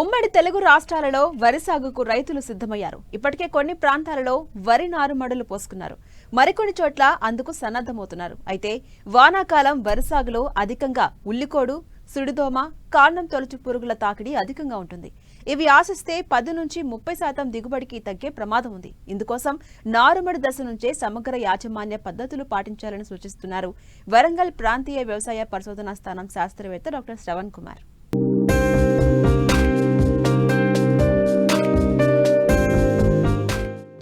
ఉమ్మడి తెలుగు రాష్ట్రాలలో వరి సాగుకు రైతులు సిద్ధమయ్యారు. ఇప్పటికే కొన్ని ప్రాంతాలలో వరి నారుమడులు పోసుకున్నారు. మరికొన్ని చోట్ల అందుకు సన్నద్ధమవుతున్నారు. అయితే వానాకాలం వరి సాగులో అధికంగా ఉల్లికోడు సుడిదోమ కాండం తొలచు పురుగుల తాకిడి అధికంగా ఉంటుంది. ఇవి ఆశిస్తే పది నుంచి ముప్పై శాతం దిగుబడికి తగ్గే ప్రమాదం ఉంది. ఇందుకోసం నారుమడి దశ నుంచే సమగ్ర యాజమాన్య పద్ధతులు పాటించాలని సూచిస్తున్నారు వరంగల్ ప్రాంతీయ వ్యవసాయ పరిశోధనా స్థానం శాస్త్రవేత్త డాక్టర్ శ్రవణ్ కుమార్.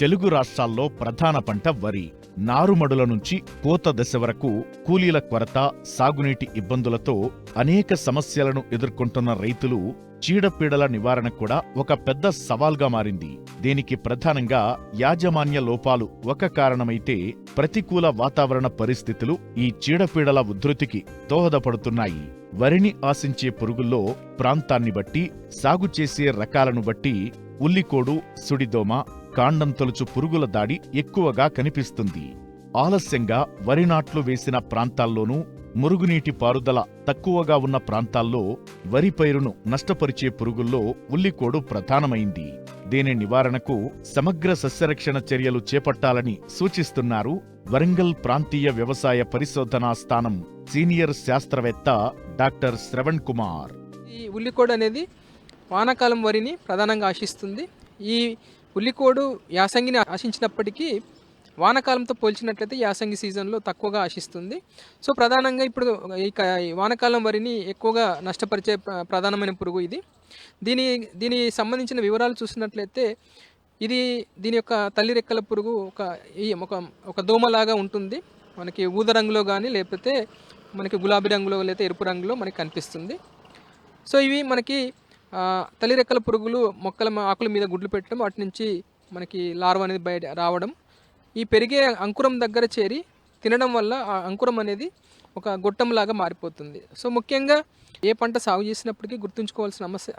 తెలుగు రాష్ట్రాల్లో ప్రధాన పంట వరి. నారుమడుల నుంచి కోత దశ వరకు కూలీల కొరత సాగునీటి ఇబ్బందులతో అనేక సమస్యలను ఎదుర్కొంటున్న రైతులు చీడపీడల నివారణ కూడా ఒక పెద్ద సవాల్గా మారింది. దీనికి ప్రధానంగా యాజమాన్య లోపాలు ఒక కారణమైతే ప్రతికూల వాతావరణ పరిస్థితులు ఈ చీడపీడల ఉధృతికి దోహదపడుతున్నాయి. వరిని ఆశించే పురుగుల్లో ప్రాంతాన్ని బట్టి సాగు చేసే రకాలను బట్టి ఉల్లికోడు సుడిదోమ కాండం తొలుచు పురుగుల దాడి ఎక్కువగా కనిపిస్తుంది. ఆలస్యంగా వరి నాట్లు వేసిన ప్రాంతాల్లోనూ మురుగునీటి పారుదల తక్కువగా ఉన్న ప్రాంతాల్లో వరి పైరును నష్టపరిచే పురుగుల్లో ఉల్లికోడు ప్రధానమైంది. దీని నివారణకు సమగ్ర సస్యరక్షణ చర్యలు చేపట్టాలని సూచిస్తున్నారు వరంగల్ ప్రాంతీయ వ్యవసాయ పరిశోధనా స్థానం సీనియర్ శాస్త్రవేత్త డాక్టర్ శ్రవణ్ కుమార్. ఈ ఉల్లికోడు అనేది వానాకాలం వరిని ప్రధానంగా ఆశిస్తుంది. ఈ ఉల్లికోడు యాసంగిని ఆశించినప్పటికీ వానకాలంతో పోల్చినట్లయితే యాసంగి సీజన్లో తక్కువగా ఆశిస్తుంది. సో ప్రధానంగా ఇప్పుడు ఇక ఈ వానకాలం వరిని ఎక్కువగా నష్టపరిచే ప్రధానమైన పురుగు ఇది. దీని దీని సంబంధించిన వివరాలు చూసినట్లయితే ఇది దీని యొక్క తల్లి రెక్కల పురుగు ఒక ఈ ఒక ఒక దోమలాగా ఉంటుంది. మనకి ఊద రంగులో కానీ లేకపోతే మనకి గులాబీ రంగులో లేకపోతే ఎరుపు రంగులో మనకి కనిపిస్తుంది. సో ఇవి మనకి తలిరెక్కల తల్లి రెక్కల పురుగులు మొక్కల ఆకుల మీద గుడ్లు పెట్టడం వాటి నుంచి మనకి లార్వ అనేది బయట రావడం. ఈ పెరిగే అంకురం దగ్గర చేరి తినడం వల్ల ఆ అంకురం అనేది ఒక గొట్టంలాగా మారిపోతుంది. సో ముఖ్యంగా ఏ పంట సాగు చేసినప్పటికీ గుర్తుంచుకోవాల్సిన సమస్య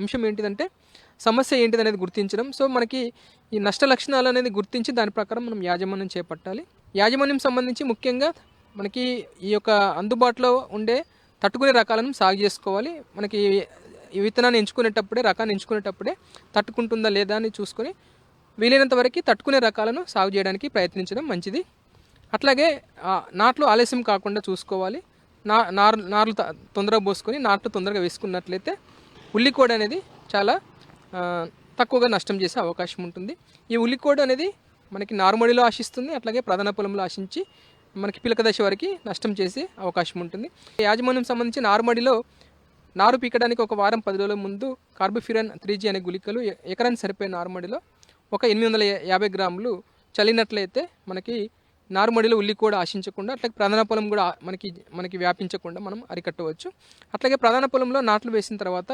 అంశం ఏంటిదంటే సమస్య ఏంటిది అనేది గుర్తించడం. సో మనకి ఈ నష్ట లక్షణాలు అనేది గుర్తించి దాని ప్రకారం మనం యాజమాన్యం చేపట్టాలి. యాజమాన్యం సంబంధించి ముఖ్యంగా మనకి ఈ యొక్క అందుబాటులో ఉండే తట్టుకునే రకాలను సాగు చేసుకోవాలి. మనకి ఈ విత్తనాన్ని ఎంచుకునేటప్పుడే రకాన్ని ఎంచుకునేటప్పుడే తట్టుకుంటుందా లేదా అని చూసుకొని వీలైనంత వరకు తట్టుకునే రకాలను సాగు చేయడానికి ప్రయత్నించడం మంచిది. అట్లాగే నాట్లు ఆలస్యం కాకుండా చూసుకోవాలి. నా నారు నార్లు త- తొందరగా పోసుకొని నాట్లు తొందరగా వేసుకున్నట్లయితే ఉల్లికోడ అనేది చాలా తక్కువగా నష్టం చేసే అవకాశం ఉంటుంది. ఈ ఉల్లికోడ అనేది మనకి నారుమడిలో ఆశిస్తుంది అట్లాగే ప్రధాన పొలంలో ఆశించి మనకి పిలక దశ వరకు నష్టం చేసే అవకాశం ఉంటుంది. యాజమాన్యం సంబంధించి నారుమడిలో నారు పీకడానికి ఒక వారం పది రోజుల ముందు కార్బోఫిరన్ త్రీ జీ అనే గుళికలు ఎకరాన్ని ఎకరానికి సరిపోయే నారుమడిలో ఒక ఎనిమిది వందల యాభై గ్రాములు చల్లినట్లయితే మనకి నారుమడిలో ఉల్లి కూడా ఆశించకుండా అట్లాగే ప్రధాన పొలం కూడా మనకి మనకి వ్యాపించకుండా మనం అరికట్టవచ్చు. అట్లాగే ప్రధాన పొలంలో నాట్లు వేసిన తర్వాత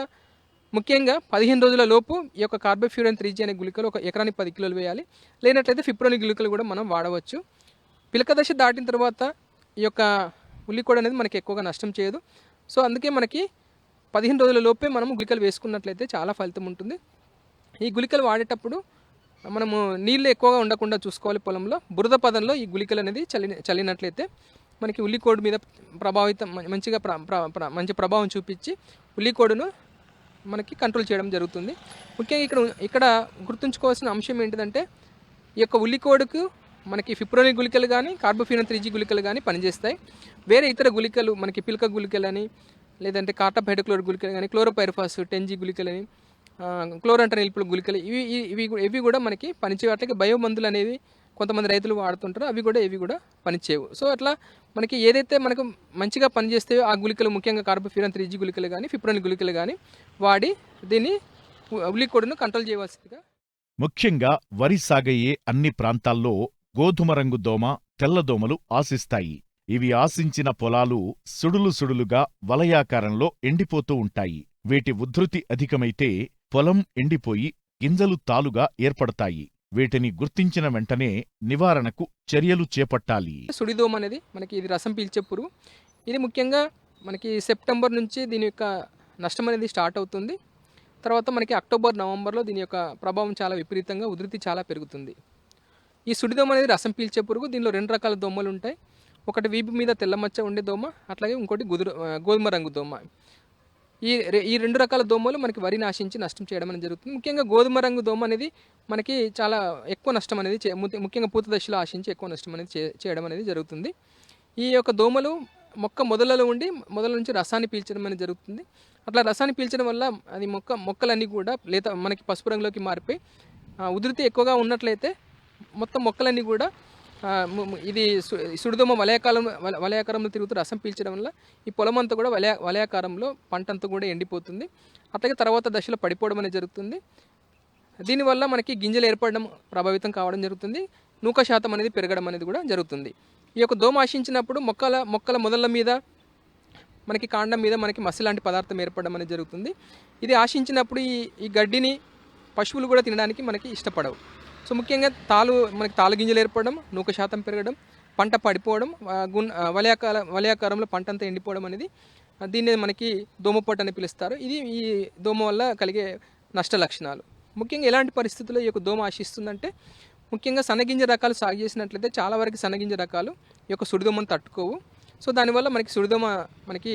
ముఖ్యంగా పదిహేను రోజుల లోపు ఈ యొక్క కార్బోఫ్యూరన్ త్రీ జీ అనే గుళికలు ఒక ఎకరానికి పది కిలోలు వేయాలి. లేనట్లయితే ఫిప్రోని గుళికలు కూడా మనం వాడవచ్చు. పిలక దశ దాటిన తర్వాత ఈ యొక్క ఉల్లికోడ అనేది మనకి ఎక్కువగా నష్టం చేయదు. సో అందుకే మనకి పదిహేను రోజుల లోపే మనము గుళికలు వేసుకున్నట్లయితే చాలా ఫలితం ఉంటుంది. ఈ గుళికలు వాడేటప్పుడు మనము నీళ్ళు ఎక్కువగా ఉండకుండా చూసుకోవాలి పొలంలో. బురద పదంలో ఈ గుళికలు అనేది చల్లి చల్లినట్లయితే మనకి ఉల్లికోడు మీద ప్రభావితం మంచిగా ప్ర- మంచి ప్రభావం చూపించి ఉల్లికోడును మనకి కంట్రోల్ చేయడం జరుగుతుంది. ముఖ్యంగా ఇక్కడ ఇక్కడ గుర్తుంచుకోవాల్సిన అంశం ఏంటిదంటే ఈ యొక్క ఉల్లికోడుకు మనకి ఫిప్రోని గుళికలు కానీ కార్బోఫినో త్రీ జీ గుళికలు కానీ పనిచేస్తాయి. వేరే ఇతర గుళికలు మనకి పిల్క గుళికలని లేదంటే కార్టప్ హైడ్రోక్లోర్ గుళికలు కానీ క్లోరోపైరఫాస్ టెన్జీ గుళికలని క్లోరంటర్ నిలుపుల గుళికలు ఇవి ఇవి- ఇవి కూడా- ఇవి కూడా మనకి పనిచేయట్లకి బయో మందులు అనేవి కొంతమంది రైతులు వాడుతుంటారు. అవి కూడా ఇవి కూడా పనిచేయవు. సో అట్లా మనకి ఏదైతే మనకు మంచిగా పనిచేస్తాయో ఆ గుళికలు ముఖ్యంగా కార్బోఫిరన్ త్రీ జీ గుళికలు కానీ ఫిప్రోని గుళికలు కానీ వాడి దీన్ని ఉ- ఉల్లికోడును కంట్రోల్ చేయవలసిందిగా ముఖ్యంగా వరి సాగయ్యే అన్ని ప్రాంతాల్లో గోధుమ రంగు దోమ తెల్లదోమలు ఆశిస్తాయి. ఇవి ఆశించిన పొలాలు సుడులు సుడులుగా వలయాకారంలో ఎండిపోతూ ఉంటాయి. వీటి ఉధృతి అధికమైతే పొలం ఎండిపోయి గింజలు తాలుగా ఏర్పడతాయి. వీటిని గుర్తించిన వెంటనే నివారణకు చర్యలు చేపట్టాలి. సుడిదోమ అనేది మనకి ఇది రసం పీల్చే పురుగు. ఇది ముఖ్యంగా మనకి సెప్టెంబర్ నుంచి దీని యొక్క నష్టం అనేది స్టార్ట్ అవుతుంది. తర్వాత మనకి అక్టోబర్ నవంబర్లో దీని యొక్క ప్రభావం చాలా విపరీతంగా ఉధృతి చాలా పెరుగుతుంది. ఈ సుడిదోమ అనేది రసం పీల్చే పురుగు దీనిలో రెండు రకాల దోమలు ఉంటాయి. ఒకటి వీపు మీద తెల్ల మచ్చ ఉండే దోమ అట్లాగే ఇంకోటి గుదురు గోధుమ రంగు దోమ. ఈ ఈ రెండు రకాల దోమలు మనకి వరి నాశించి నష్టం చేయడం అనేది జరుగుతుంది. ముఖ్యంగా గోధుమ రంగు దోమ అనేది మనకి చాలా ఎక్కువ నష్టం అనేది చే- ముఖ్యంగా పూత దశలో ఆశించి ఎక్కువ నష్టం అనేది చేయడం అనేది జరుగుతుంది. ఈ యొక్క దోమలు మొక్క మొదలలో ఉండి మొదల నుంచి రసాన్ని పీల్చడం అనేది జరుగుతుంది. అట్లా రసాన్ని పీల్చడం వల్ల అది మొక్క మొక్కలన్నీ కూడా లేత మనకి పసుపు రంగులోకి మారిపోయి ఆ, ఉధృతి ఎక్కువగా ఉన్నట్లయితే మొత్తం మొక్కలన్నీ కూడా ఇది సుడిదోమ వలయాకాలం వలయాకారంలో తిరుగుతూ రసం పీల్చడం వల్ల ఈ పొలం అంతా కూడా వలయ వలయాకారంలో పంట అంతా కూడా ఎండిపోతుంది. అట్లాగే తర్వాత దశలో పడిపోవడం అనేది జరుగుతుంది. దీనివల్ల మనకి గింజలు ఏర్పడడం ప్రభావితం కావడం జరుగుతుంది. నూక శాతం అనేది పెరగడం అనేది కూడా జరుగుతుంది. ఈ యొక్క దోమ ఆశించినప్పుడు మొక్కల మొక్కల మొదళ్ళ మీద మనకి కాండం మీద మనకి మసి లాంటి పదార్థం ఏర్పడడం అనేది జరుగుతుంది. ఇది ఆశించినప్పుడు ఈ ఈ గడ్డిని పశువులు కూడా తినడానికి మనకి ఇష్టపడవు. సో ముఖ్యంగా తాలు మనకి తాలు గింజలు ఏర్పడడం నూక శాతం పెరగడం పంట పడిపోవడం గున్ వలయాకాల వలయాకారంలో పంట అంతా ఎండిపోవడం అనేది దీన్ని మనకి దోమపోటు అని పిలుస్తారు. ఇది ఈ దోమ వల్ల కలిగే నష్ట లక్షణాలు. ముఖ్యంగా ఎలాంటి పరిస్థితుల్లో ఈ యొక్క దోమ ఆశిస్తుందంటే ముఖ్యంగా సన్నగింజ రకాలు సాగు చేసినట్లయితే చాలా వరకు సన్నగింజ రకాలు ఈ యొక్క సుడిదోమను తట్టుకోవు. సో దానివల్ల మనకి సుడిదోమ మనకి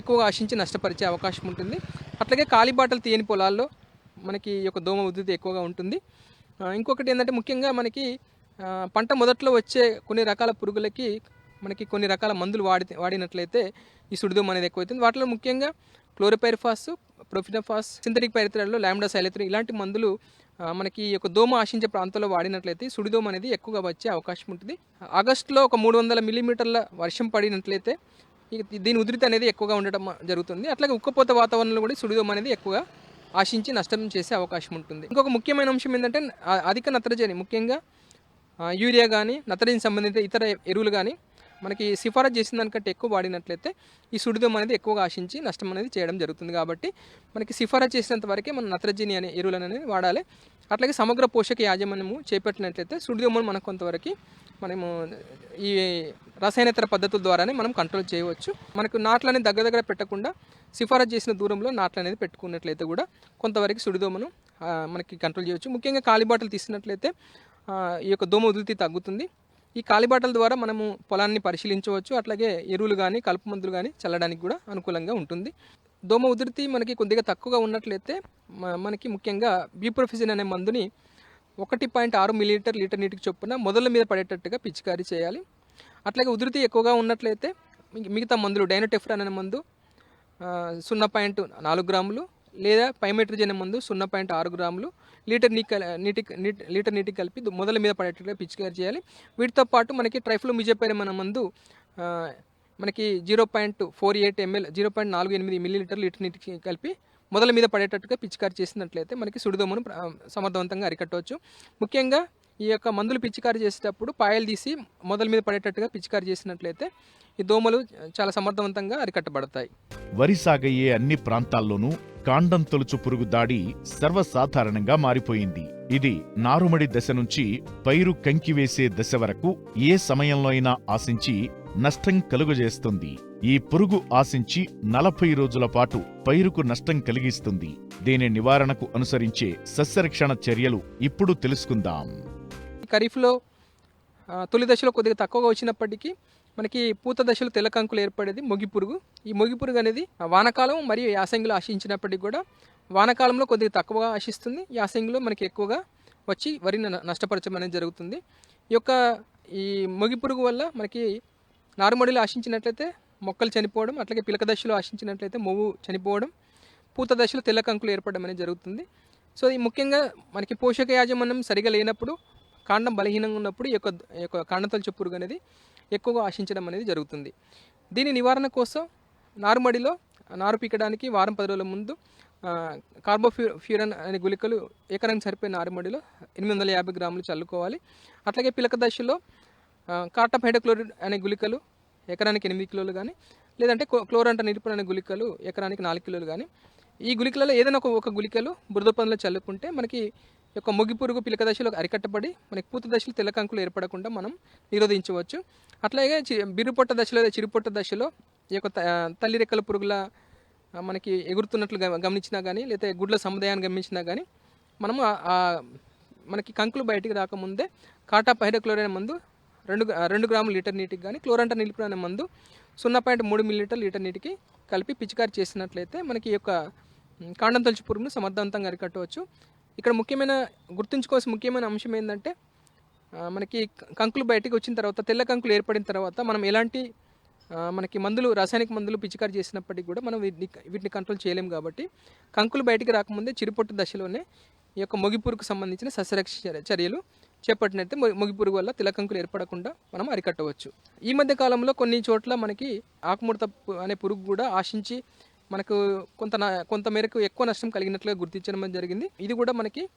ఎక్కువగా ఆశించి నష్టపరిచే అవకాశం ఉంటుంది. అట్లాగే కాలిబాటలు తీయని పొలాల్లో మనకి ఈ యొక్క దోమ ఉధృతి ఎక్కువగా ఉంటుంది. ఇంకొకటి ఏంటంటే ముఖ్యంగా మనకి పంట మొదట్లో వచ్చే కొన్ని రకాల పురుగులకి మనకి కొన్ని రకాల మందులు వాడి వాడినట్లయితే ఈ సుడిదోమ అనేది ఎక్కువైతుంది. వాటిలో ముఖ్యంగా క్లోరోపైరిఫాస్ ప్రొఫినఫాస్ సింథటిక్ పైరిత్రాల్లో లాంబ్డా సైలెత్రి ఇలాంటి మందులు మనకి ఈ యొక్క దోమ ఆశించే ప్రాంతంలో వాడినట్లయితే సుడిదోమ అనేది ఎక్కువగా వచ్చే అవకాశం ఉంటుంది. ఆగస్టులో ఒక మూడు వందల మిల్లీమీటర్ల వర్షం పడినట్లయితే దీని ఉధృతి అనేది ఎక్కువగా ఉండటం జరుగుతుంది. అట్లాగే ఉక్కపోత వాతావరణంలో కూడా సుడిదోమ అనేది ఎక్కువగా ఆశించి నష్టం చేసే అవకాశం ఉంటుంది. ఇంకొక ముఖ్యమైన అంశం ఏంటంటే అధిక నత్రజని ముఖ్యంగా యూరియా కానీ నత్రజని సంబంధిత ఇతర ఎరువులు కానీ మనకి సిఫారసు చేసిన దానికంటే ఎక్కువ వాడినట్లయితే ఈ సుడిదోమ అనేది ఎక్కువగా ఆశించి నష్టం అనేది చేయడం జరుగుతుంది కాబట్టి మనకి సిఫారసు చేసినంత వరకే మనం నత్రజని అనే ఎరువులను అనేది వాడాలి. అట్లాగే సమగ్ర పోషక యాజమాన్యము చేపట్టినట్లయితే సుడిదోమను మనకు కొంతవరకు మనము ఈ రసాయనేతర పద్ధతుల ద్వారానే మనం కంట్రోల్ చేయవచ్చు. మనకు నాట్లు అనేది దగ్గర దగ్గర పెట్టకుండా సిఫారసు చేసిన దూరంలో నాట్లు అనేది పెట్టుకున్నట్లయితే కూడా కొంతవరకు సుడిదోమను మనకి కంట్రోల్ చేయవచ్చు. ముఖ్యంగా కాలిబాటలు తీసినట్లయితే ఈ యొక్క దోమ ఉధృతి తగ్గుతుంది. ఈ కాలిబాటల ద్వారా మనము పొలాన్ని పరిశీలించవచ్చు. అట్లాగే ఎరువులు కానీ కలుపు మందులు కానీ చల్లడానికి కూడా అనుకూలంగా ఉంటుంది. దోమ ఉధృతి మనకి కొద్దిగా తక్కువగా ఉన్నట్లయితే మనకి ముఖ్యంగా బ్యూప్రోఫిజిన్ అనే మందుని ఒకటి పాయింట్ ఆరు మిలీలీటర్ లీటర్ నీటికి చొప్పున మొదల మీద పడేటట్టుగా పిచికారీ చేయాలి. అట్లాగే ఉధృతి ఎక్కువగా ఉన్నట్లయితే మిగతా మందులు డైనోటెఫ్రాన్ అనే మందు సున్నా పాయింట్ నాలుగు గ్రాములు లేదా పైమెట్రిజన్ అనే మందు సున్నా పాయింట్ ఆరు గ్రాములు లీటర్ నీటి నీటి లీటర్ నీటికి కలిపి మొదల మీద పడేటట్టుగా పిచికారీ చేయాలి. వీటితో పాటు మనకి ట్రైఫ్లోమిజోపైరం అనే మందు మనకి zero point four eight ML zero point నాలుగు ఎనిమిది మిల్లీలీటర్ లీటర్ నీటికి కలిపి మొదల మీద పడేటట్టుగా పిచికారీ చేసినట్లయితే మనకి సుడిదోమను సమర్థవంతంగా అరికట్టవచ్చు. ముఖ్యంగా ఈ యొక్క మందులు పిచికారీ చేసేటప్పుడు పాయలు తీసి మొదల మీద పడేటట్టుగా పిచికారీ చేసినట్లయితే ఈ దోమలు చాలా సమర్థవంతంగా అరికట్టబడతాయి. వరి సాగయ్యే అన్ని ప్రాంతాల్లోనూ కాండం తొలుచు పురుగు దాడి సర్వసాధారణంగా మారిపోయింది. ఇది నారుమడి దశ నుంచి పైరు కంకివేసే దశ వరకు ఏ సమయంలో అయినా ఆశించి నష్టం కలుగజేస్తుంది. ఈ పురుగు ఆశించి నలభై రోజుల పాటు పైరుకు నష్టం కలిగిస్తుంది. దీని నివారణకు అనుసరించే సస్యరక్షణ చర్యలు ఇప్పుడు తెలుసుకుందాం. ఖరీఫ్లో తొలి దశలో కొద్దిగా తక్కువగా వచ్చినప్పటికీ మనకి పూత దశలో తెల్ల కంకులు ఏర్పడేది మొగి పురుగు. ఈ మొగి పురుగు అనేది ఆ, మరియు యాసంగిలో ఆశించినప్పటికీ కూడా వానకాలంలో కొద్దిగా తక్కువగా ఆశిస్తుంది. యాసంగిలో మనకి ఎక్కువగా వచ్చి వరిని న- నష్టపరచడం అనేది జరుగుతుంది. ఈ యొక్క ఈ మొగి పురుగు వల్ల మనకి నారుమడిలో ఆశించినట్లయితే మొక్కలు చనిపోవడం అట్లాగే పిలక దశలో ఆశించినట్లయితే మొవ్వు చనిపోవడం పూత దశలో తెల్ల కంకులు ఏర్పడడం అనేది జరుగుతుంది. సో ఈ ముఖ్యంగా మనకి పోషక యాజమాన్యం సరిగా లేనప్పుడు కాండం బలహీనంగా ఉన్నప్పుడు ఈ యొక్క ఈ యొక్క కాండతలు పురుగు అనేది ఎక్కువగా ఆశించడం అనేది జరుగుతుంది. దీని నివారణ కోసం నారుమడిలో నారు పీకడానికి వారం పది రోజుల ముందు ఆ, కార్బోఫ్యూ ఫ్యూరన్ అనే గుళికలు ఎకరానికి సరిపోయిన నారుమడిలో ఎనిమిది వందల యాభై గ్రాములు చల్లుకోవాలి. అట్లాగే పిలక దశలో కార్టప్ హైడ్రోక్లోరిడ్ అనే గుళికలు ఎకరానికి ఎనిమిది కిలోలు కానీ లేదంటే క్లోరంట నిలుపున అనే గుళికలు ఎకరానికి నాలుగు కిలోలు కానీ ఈ గుళికలలో ఏదైనా ఒక ఒక గుళికలు బురద పనులు చల్లుకుంటే మనకి యొక్క మొగి పురుగు పిలక దశలో అరికట్టబడి మనకి పూత దశలో తెల్ల కంకులు ఏర్పడకుండా మనం నిరోధించవచ్చు. అట్లాగే చి- బిరుపొట్ట దశలో లేదా చిరుపొట్ట దశలో ఈ యొక్క తల్లి రెక్కల పురుగుల మనకి ఎగురుతున్నట్లు గమ- గమనించినా కానీ లేదా గుడ్ల సముదాయాన్ని గమనించినా కానీ మనము మనకి కంకులు బయటికి రాకముందే కాటా పైరక్లోరైన మందు రెండు గ్రా- రెండు గ్రాములు లీటర్ నీటికి కానీ క్లోరంట నిలిపిన అనే మందు సున్నా పాయింట్ మూడు మిల్లీలీటర్ లీటర్ నీటికి కలిపి పిచికారి చేసినట్లయితే మనకి ఈ యొక్క కాండం తొలచి పురుగును సమర్థవంతంగా అరికట్టవచ్చు. ఇక్కడ ముఖ్యమైన గుర్తుంచుకోవాల్సిన ముఖ్యమైన అంశం ఏంటంటే మనకి కంకులు బయటకు వచ్చిన తర్వాత తెల్ల కంకులు ఏర్పడిన తర్వాత మనం ఎలాంటి మనకి మందులు రాసాయనిక మందులు పిచికారి చేసినప్పటికీ కూడా మనం వీటిని వీటిని కంట్రోల్ చేయలేము కాబట్టి కంకులు బయటికి రాకముందే చిరుపొట్టు దశలోనే ఈ యొక్క మొగి సంబంధించిన సస్యరక్ష చర్యలు చేపట్టినైతే మొ- పురుగు వల్ల తిలకంకులు ఏర్పడకుండా మనం అరికట్టవచ్చు. ఈ మధ్య కాలంలో కొన్ని చోట్ల మనకి ఆకుముడత అనే పురుగు కూడా ఆశించి మనకు కొంత నా- కొంత మేరకు ఎక్కువ నష్టం కలిగినట్లుగా గుర్తించడం జరిగింది. ఇది కూడా మనకి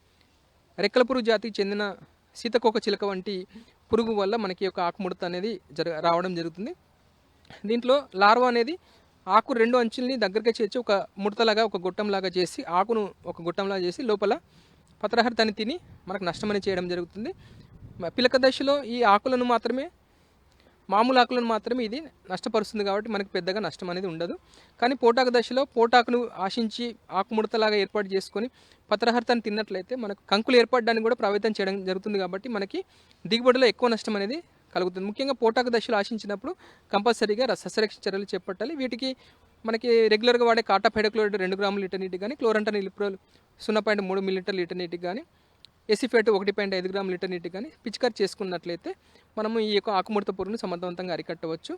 రెక్కల పురుగు జాతికి చెందిన సీతకోక చిలక వంటి పురుగు వల్ల మనకి యొక్క ఆకుముడత అనేది జర రావడం జరుగుతుంది. దీంట్లో లార్వా అనేది ఆకు రెండు అంచుల్ని దగ్గరగా చేర్చి ఒక ముడతలాగా ఒక గొట్టంలాగా చేసి ఆకును ఒక గొట్టంలాగా చేసి లోపల పత్రహరితాన్ని తిని మనకు నష్టమని చేయడం జరుగుతుంది. పిలక దశలో ఈ ఆకులను మాత్రమే మామూలు ఆకులను మాత్రమే ఇది నష్టపరుస్తుంది కాబట్టి మనకి పెద్దగా నష్టం అనేది ఉండదు. కానీ పోటాకు దశలో పోటాకును ఆశించి ఆకుముడతలాగా ఏర్పాటు చేసుకొని పత్రహర్తను తిన్నట్లయితే మనకు కంకులు ఏర్పడడానికి కూడా ప్రభావితం చేయడం జరుగుతుంది కాబట్టి మనకి దిగుబడిలో ఎక్కువ నష్టం అనేది కలుగుతుంది. ముఖ్యంగా పోటాకు దశలో ఆశించినప్పుడు కంపల్సరీగా ర- సస్యరక్ష చర్యలు చేపట్టాలి. వీటికి మనకి రెగ్యులర్గా వాడే కాటా పెడక్లోరైడ్ రెండు గ్రాముల లీటర్ నీటికి కానీ క్లోరంటన్ ఇలిప్రోల్ సున్నా పాయింట్ మూడు మిల్లీటర్ లీటర్ నీటికి కానీ ఎసిఫేట్ ఒకటి పాయింట్ ఐదు గ్రాముల లీటర్ నీటి కానీ పిచికారి చేసుకున్నట్లయితే మనము ఈ యొక్క ఆకుముడత పురుగును సమర్థవంతంగా అరికట్టవచ్చు.